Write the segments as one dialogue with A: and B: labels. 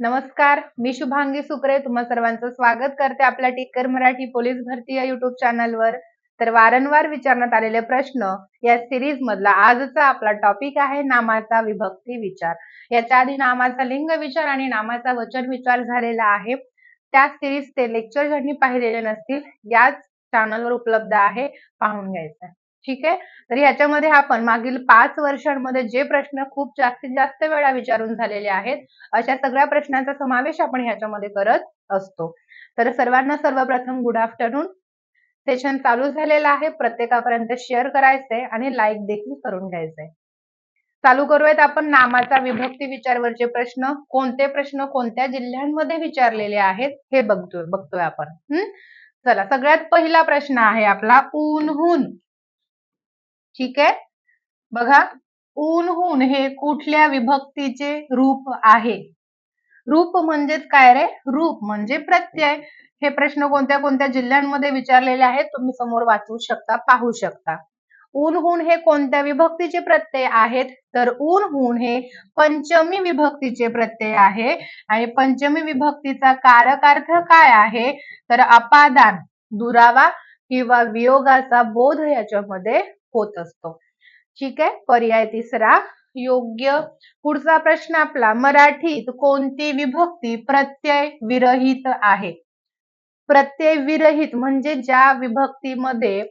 A: नमस्कार मी शुभांगी सुकरे. तुम्हा सर्वांचं स्वागत करते आपल्या टिकर मराठी पोलीस भरती या युट्यूब चॅनलवर तर वारंवार विचारण्यात आलेले प्रश्न या सिरीज मधला आजचा आपला टॉपिक आहे नामाचा विभक्ती विचार. याच्या आधी नामाचा लिंग विचार आणि नामाचा वचन विचार झालेला आहे. त्या सिरीजचे लेक्चर ज्यांनी पाहिलेले नसतील याच चॅनलवर उपलब्ध आहे पाहून घ्यायचं ठीक आहे? तर याच्यामध्ये आपण मागील पाच वर्षांमध्ये जे प्रश्न खूप जास्तीत जास्त वेळा विचारून झालेले आहेत अशा सगळ्या प्रश्नांचा समावेश आपण ह्याच्यामध्ये करत असतो. तर सर्वांना सर्वप्रथम गुड आफ्टरनून सेशन चालू झालेलं आहे. प्रत्येकापर्यंत शेअर करायचंय आणि लाईक देखील करून घ्यायचंय. चालू करूयात आपण नामाचा विभक्ती विचारवरचे प्रश्न कोणते प्रश्न कोणत्या जिल्ह्यांमध्ये विचारलेले आहेत हे बघतोय बघतोय आपण. हम्म चला सगळ्यात पहिला प्रश्न आहे आपला ऊनहून. ठीक आहे? बघा ऊनहून हे कुठल्या विभक्तीचे रूप आहे? रूप म्हणजेच काय रे? रूप म्हणजे प्रत्यय. हे प्रश्न कोणत्या कोणत्या जिल्ह्यांमध्ये विचारलेले आहेत तुम्ही समोर वाचू शकता पाहू शकता. ऊनहून हे कोणत्या विभक्तीचे प्रत्यय आहेत? तर ऊनहून हे पंचमी विभक्तीचे प्रत्यय आहे. आणि पंचमी विभक्तीचा कारक अर्थ काय आहे? तर अपादान दुरावा किंवा वियोगाचा बोध याच्यामध्ये होत असतो. ठीक आहे? पर्याय तिसरा योग्य. पुढचा प्रश्न आपला मराठीत कोणती विभक्ती प्रत्यय विरहित आहे? प्रत्यय विरहित म्हणजे ज्या विभक्तीमध्ये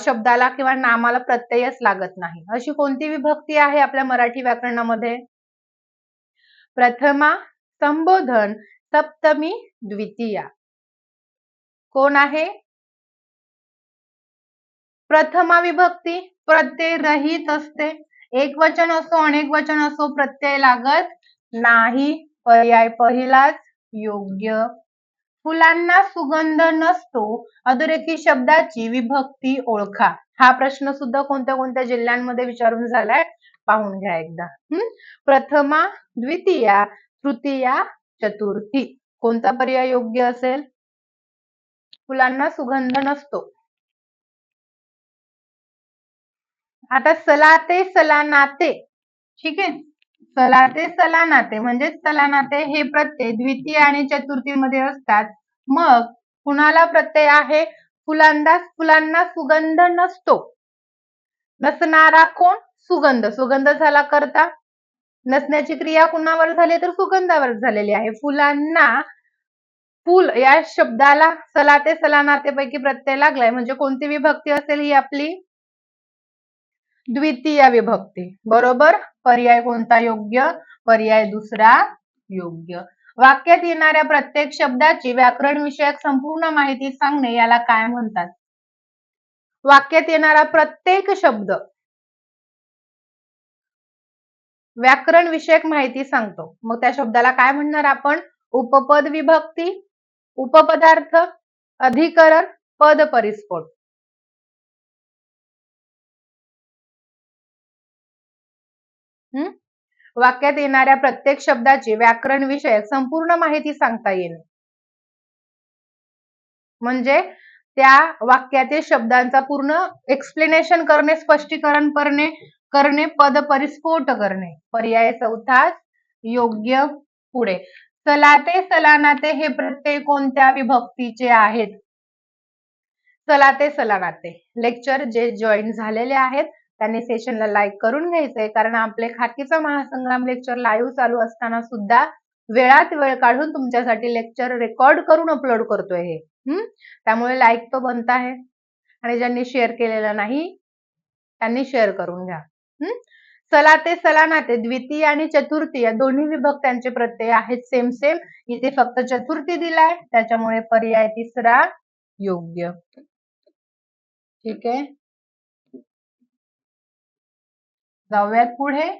A: शब्दाला किंवा नामाला प्रत्ययच लागत नाही. अशी कोणती विभक्ती आहे आपल्या मराठी व्याकरणामध्ये? प्रथमा संबोधन सप्तमी द्वितीया. कोण आहे? प्रथमा विभक्ती प्रत्यय रहित असते. एक वचन असो अनेक वचन असो प्रत्यय लागत नाही. पर्याय पहिलाच योग्य. फुलांना सुगंध नसतो. अधोरेखी शब्दाची विभक्ती ओळखा. हा प्रश्न सुद्धा कोणत्या कोणत्या जिल्ह्यांमध्ये विचारून झालाय? पाहून घ्या एकदा. हम्म प्रथमा द्वितीया तृतीया चतुर्थी. कोणता पर्याय योग्य असेल? फुलांना सुगंध नसतो. आता सलाते सलानाते. ठीक? आहे सलाते सलानाते म्हणजेच सलानाते हे प्रत्यय द्वितीय आणि चतुर्थीमध्ये असतात. मग कुणाला प्रत्यय आहे? फुलांदास फुलांना सुगंध नसतो. नसणारा कोण? सुगंध. सुगंध झाला करता? नसण्याची क्रिया कुणावर झाली? तर सुगंधावर झालेली आहे. फुलांना फुल या शब्दाला सलाते सलानातेपैकी प्रत्यय लागलाय. म्हणजे कोणती विभक्ती असेल ही आपली? द्वितीय विभक्ती. बरोबर? पर्याय कोणता योग्य? पर्याय दुसरा योग्य. वाक्यात येणाऱ्या प्रत्येक शब्दाची व्याकरण विषयक संपूर्ण माहिती सांगणे याला काय म्हणतात? वाक्यात येणारा प्रत्येक शब्द व्याकरण विषयक माहिती सांगतो. मग त्या शब्दाला काय म्हणणार आपण? उपपद विभक्ती उपपदार्थ अधिकरण पद परिस्फोट. वाक्यात येणाऱ्या प्रत्येक शब्दाची व्याकरण विषयक संपूर्ण माहिती सांगता येईल. म्हणजे त्या वाक्यातील शब्दांचा पूर्ण एक्सप्लेनेशन करणे स्पष्टीकरण करणे करणे पद परिस्फोट करणे. पर्याय चौथा योग्य पुढे. सलाते सलानाते हे प्रत्यय कोणत्या विभक्तीचे आहेत? सलाते सलानाते. लेक्चर जे जॉईन झालेले आहेत त्यांनी सेशनला लाईक करून घ्यायचंय. कारण आपले खाकीचा महासंग्राम लेक्चर लाईव्ह चालू असताना सुद्धा वेळात वेळ काढून तुमच्यासाठी लेक्चर रेकॉर्ड करून अपलोड करतोय हे. हम्म? त्यामुळे लाईक तो बनत आहे. आणि ज्यांनी शेअर केलेलं नाही त्यांनी शेअर करून घ्या. हम्म? सला ते सलानाते द्वितीय आणि चतुर्थी या दोन्ही विभक्त्यांचे प्रत्यय आहेत सेम सेम इथे फक्त चतुर्थी दिलाय त्याच्यामुळे पर्याय तिसरा योग्य. ठीक आहे? जाऊयात पुढे.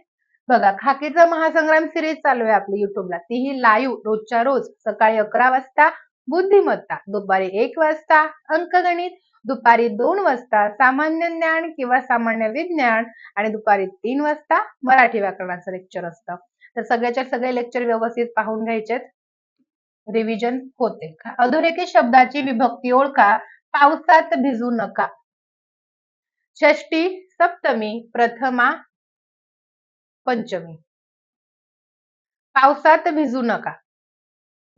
A: बघा खाकीचा महासंग्राम सिरीज चालू आहे आपली युट्यूबला तीही लाईव्ह रोजच्या रोज सकाळी अकरा वाजता बुद्धिमत्ता दुपारी एक वाजता अंकगणित दुपारी दोन वाजता सामान्य ज्ञान किंवा सामान्य विज्ञान आणि दुपारी तीन वाजता मराठी व्याकरणाचं लेक्चर असतं. तर सगळ्याच्या सगळे लेक्चर व्यवस्थित पाहून घ्यायचे रिव्हिजन होते. अधोरेखित शब्दाची विभक्ती ओळखा. पावसात भिजू नका. षष्टी सप्तमी प्रथमा पंचमी. पावसात भिजू नका.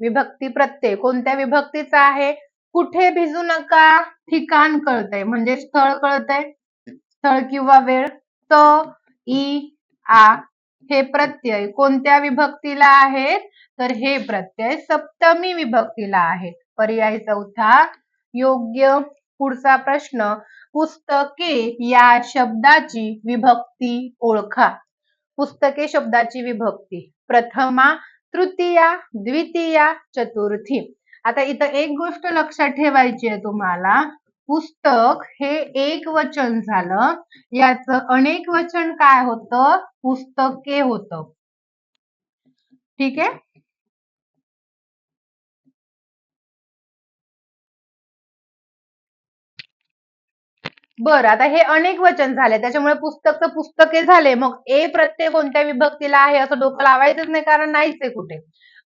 A: विभक्ती प्रत्यय. कोणत्या विभक्तीचा आहे? कुठे भिजू नका? ठिकाण कळतंय. म्हणजे स्थळ कळतंय? स्थळ किंवा वेळ? त ई आ हे प्रत्यय. कोणत्या विभक्तीला आहेत? तर हे प्रत्यय सप्तमी विभक्तीला आहेत पर्याय चौथा योग्य पुढचा प्रश्न पुस्तके या शब्दाची विभक्ती ओळखा. पुस्तके शब्दाची विभक्ती. प्रथमा तृतीया द्वितीया चतुर्थी. आता इथं एक गोष्ट लक्षात ठेवायची आहे तुम्हाला. पुस्तक हे एक वचन झालं. याच अनेक वचन काय होतं? पुस्तके होतं. ठीक आहे? बरं आता हे अनेक वचन झाले त्याच्यामुळे पुस्तकचं पुस्तके झाले. मग ए प्रत्यय कोणत्या विभक्तीला आहे असं डोकं लावायचंच नाही कारण नाहीच आहे कुठे.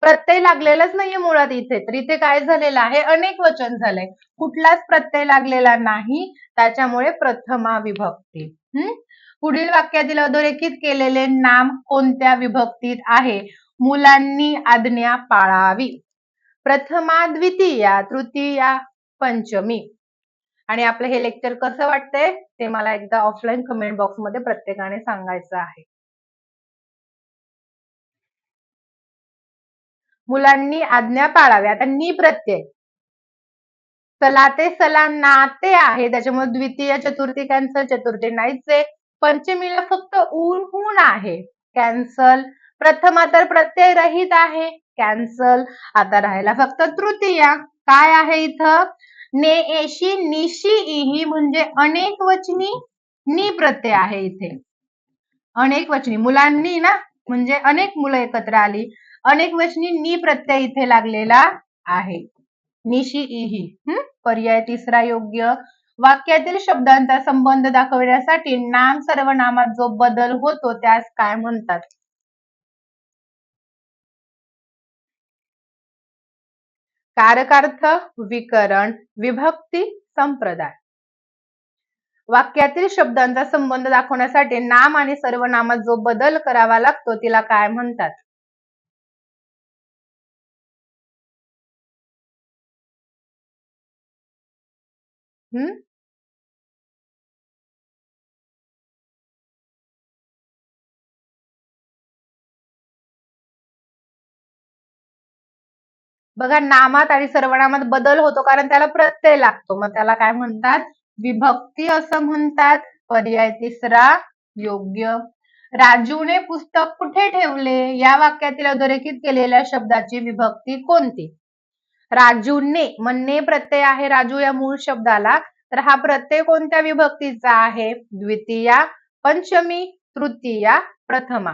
A: प्रत्यय लागलेलाच नाहीये मुळात इथे तर इथे काय झालेलं आहे? अनेक वचन झालंय कुठलाच प्रत्यय लागलेला नाही त्याच्यामुळे प्रथमा विभक्ती. हम्म पुढील वाक्यातील अधोरेखित केलेले नाम कोणत्या विभक्तीत आहे? मुलांनी आज्ञा पाळावी. प्रथमा द्वितीया तृतीया पंचमी. आणि आपलं हे लेक्चर कसं वाटतंय ते मला एकदा ऑफलाईन कमेंट बॉक्समध्ये प्रत्येकाने सांगायचं आहे. मुलांनी आज्ञा पाळावी आता नी प्रत्यय. सला ते सला नाते आहे. त्याच्यामुळे द्वितीय चतुर्थी कॅन्सल चतुर्थी नाहीच. पंचमीला फक्त ऊन ऊन आहे. कॅन्सल प्रथमा तर प्रत्यय रहित आहे. कॅन्सल आता राहायला फक्त तृतीया. काय आहे इथं? ने एशी निशी इही म्हणजे अनेक वचनी नि प्रत्यय आहे इथे. अनेक वचनी. मुलांनी ना म्हणजे अनेक मुलं एकत्र आली अनेक वचनी नि प्रत्यय इथे लागलेला आहे. निशी इही. हम्म पर्याय तिसरा योग्य. वाक्यातील शब्दांचा संबंध दाखवण्यासाठी नाम सर्वनामात जो बदल होतो त्यास काय म्हणतात? कारकार्थ विकरण विभक्ती संप्रदाय. वाक्यातील शब्दांचा संबंध दाखवण्यासाठी नाम आणि सर्वनामात जो बदल करावा लागतो तिला काय म्हणतात? हम्म? बघा नामात आणि सर्वनामात बदल होतो कारण त्याला प्रत्यय लागतो. मग त्याला काय म्हणतात? विभक्ती असं म्हणतात. पर्याय तिसरा योग्य. राजूने पुस्तक कुठे ठेवले? या वाक्यातील अधोरेखित केलेल्या शब्दाची विभक्ती कोणती? राजूने म्हणणे प्रत्यय आहे राजू या मूळ शब्दाला. तर हा प्रत्यय कोणत्या विभक्तीचा आहे? द्वितीया पंचमी तृतीया प्रथमा.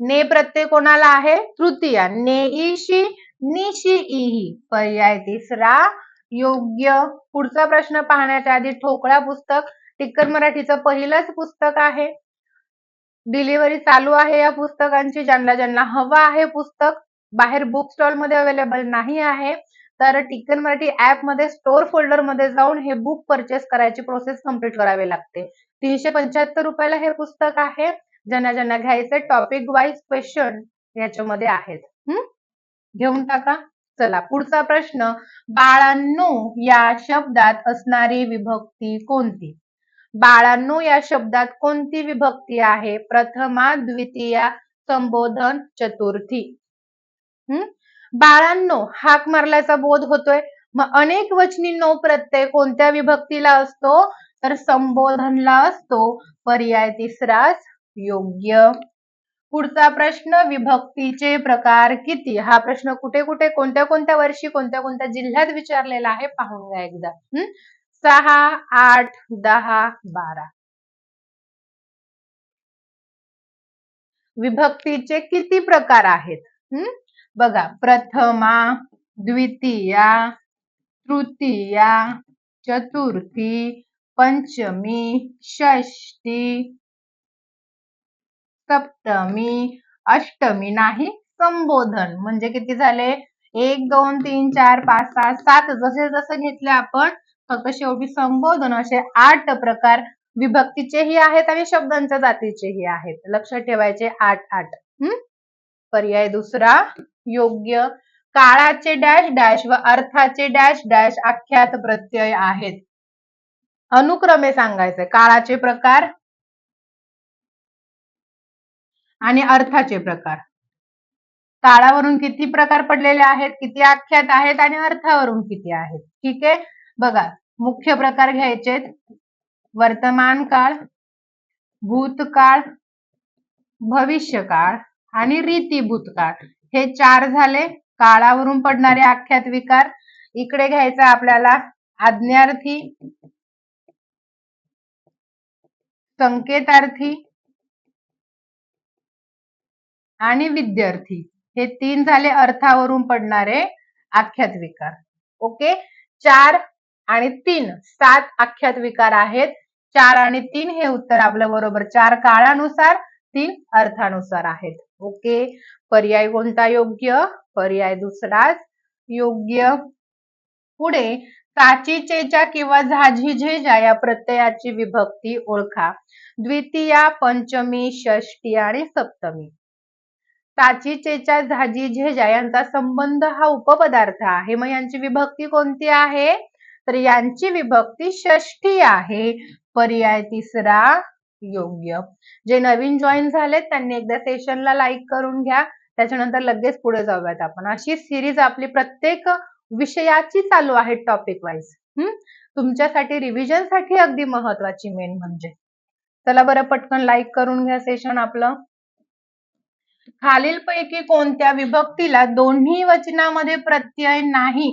A: ने प्रत्यय कोणाला आहे? तृतीया. नेईशी निशी इही पर्याय तिसरा योग्य. पुढचा प्रश्न पाहण्याच्या आधी ठोकळा पुस्तक. टिक्कर मराठीचं पहिलंच पुस्तक आहे. डिलिव्हरी चालू आहे या पुस्तकांची. ज्यांना ज्यांना हवं आहे पुस्तक. बाहेर बुक स्टॉलमध्ये अवेलेबल नाही आहे. तर टिक्कर मराठी ऍपमध्ये स्टोर फोल्डरमध्ये जाऊन हे बुक परचेस करायची प्रोसेस कंप्लीट करावी लागते. तीनशे पंच्याहत्तर रुपयाला हे पुस्तक आहे. ज्यांना ज्यांना घ्यायचे टॉपिक वाईज क्वेश्चन याच्यामध्ये आहेत. हम्म घेऊन टाका. चला पुढचा प्रश्न बाळांनो या शब्दात असणारी विभक्ती कोणती? बाळांनो या शब्दात कोणती विभक्ती आहे? प्रथमा द्वितीया संबोधन चतुर्थी. हम्म बाळांनो हाक मारल्याचा बोध होतोय. मग अनेक वचनी नो प्रत्यय कोणत्या विभक्तीला असतो? तर संबोधनला असतो. पर्याय तिसराच योग्य. पुढचा प्रश्न विभक्तीचे प्रकार किती? हा प्रश्न कुठे कुठे कोणत्या कोणत्या वर्षी कोणत्या कोणत्या जिल्ह्यात विचारलेला आहे? पाहून घ्या एकदा. सहा आठ दहा बारा. विभक्तीचे किती प्रकार आहेत? हम्म बघा प्रथमा द्वितीया तृतीया चतुर्थी पंचमी षष्टी सप्तमी अष्टमी नाही संबोधन. म्हणजे किती झाले? एक दोन तीन चार पाच सहा सात. जसे जसे घेतले आपण फक्त शेवटी संबोधन असे आठ प्रकार विभक्तीचेही आहेत आणि शब्दांच्या जातीचेही आहेत. लक्षात ठेवायचे आठ आठ. हम्म पर्याय दुसरा योग्य. काळाचे डॅश डॅश व अर्थाचे डॅश डॅश आख्यात प्रत्यय आहेत. अनुक्रमे सांगायचे. काळाचे प्रकार आणि अर्थाचे प्रकार. काळावरून किती प्रकार पडलेले आहेत किती आख्यात आहेत आणि अर्थावरून किती आहेत? ठीक आहे? बघा मुख्य प्रकार घ्यायचे वर्तमान काळ भूतकाळ भविष्यकाळ आणि रीती भूतकाळ. हे चार झाले. काळावरून पडणारे आख्यात विकार. इकडे घ्यायचा आपल्याला. आज्ञार्थी संकेतार्थी आणि विद्यार्थी. हे तीन झाले अर्थावरून पडणारे आख्यात विकार ओके? चार आणि तीन. सात आख्यात विकार आहेत. चार आणि तीन हे उत्तर आपलं बरोबर चार काळानुसार तीन अर्थानुसार आहेत. ओके? पर्याय कोणता योग्य? पर्याय दुसराच. योग्य पुढे काचीचेच्या किंवा झाझीझेजा या प्रत्ययाची विभक्ती ओळखा. द्वितीया पंचमी षष्टी आणि सप्तमी. ताचीचेच्या झाजी झेजा यांचा संबंध हा उपपदार्थ आहे. मग यांची विभक्ती कोणती आहे? तर यांची विभक्ती षष्ठी आहे. पर्याय तिसरा योग्य. जे नवीन जॉईन झालेत त्यांनी एकदा सेशनला लाईक करून घ्या. त्याच्यानंतर लगेच पुढे जाऊयात आपण. अशी सिरीज आपली प्रत्येक विषयाची चालू आहे टॉपिक वाईज हम्म तुमच्यासाठी रिव्हिजनसाठी अगदी महत्वाची मेन म्हणजे. चला बरं पटकन लाईक करून घ्या सेशन आपलं. खालीलपैकी कोणत्या विभक्तीला दोन्ही वचनामध्ये प्रत्यय नाही?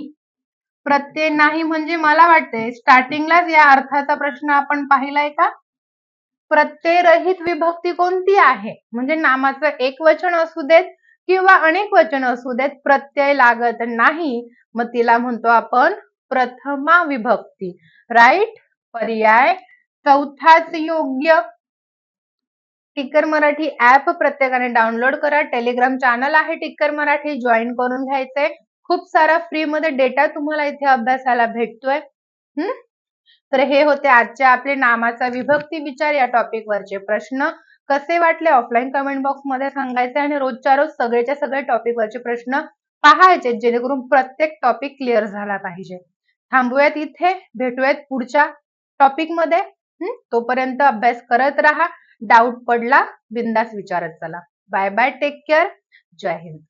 A: प्रत्यय नाही म्हणजे मला वाटते स्टार्टिंगलाच या अर्थाचा प्रश्न आपण पाहिलाय का? प्रत्ययरहित विभक्ती कोणती आहे? म्हणजे नामाचं एक वचन असू देत किंवा अनेक वचन असू देत प्रत्यय लागत नाही. मग तिला म्हणतो आपण प्रथमा विभक्ती. राईट पर्याय. चौथाच योग्य. टिक्कर मराठी ऍप प्रत्येकाने डाउनलोड करा. टेलिग्राम चॅनल आहे टिक्कर मराठी. जॉईन करून घ्यायचंय. खूप सारा फ्री मध्ये डेटा तुम्हाला इथे अभ्यासाला भेटतोय. हम्म? तर हे होते आजचे आपले नामाचा विभक्ती विचार या टॉपिक वरचे प्रश्न. कसे वाटले? ऑफलाईन कमेंट बॉक्समध्ये सांगायचे आणि रोजच्या रोज सगळेच्या सगळे टॉपिक वरचे प्रश्न पाहायचे जेणेकरून प्रत्येक टॉपिक क्लिअर झाला पाहिजे. थांबूयात इथे. भेटूयात पुढच्या टॉपिकमध्ये. तोपर्यंत अभ्यास करत राहा. डाऊट पडला बिंदास विचारत चला. बाय बाय टेक केअर जय हिंद.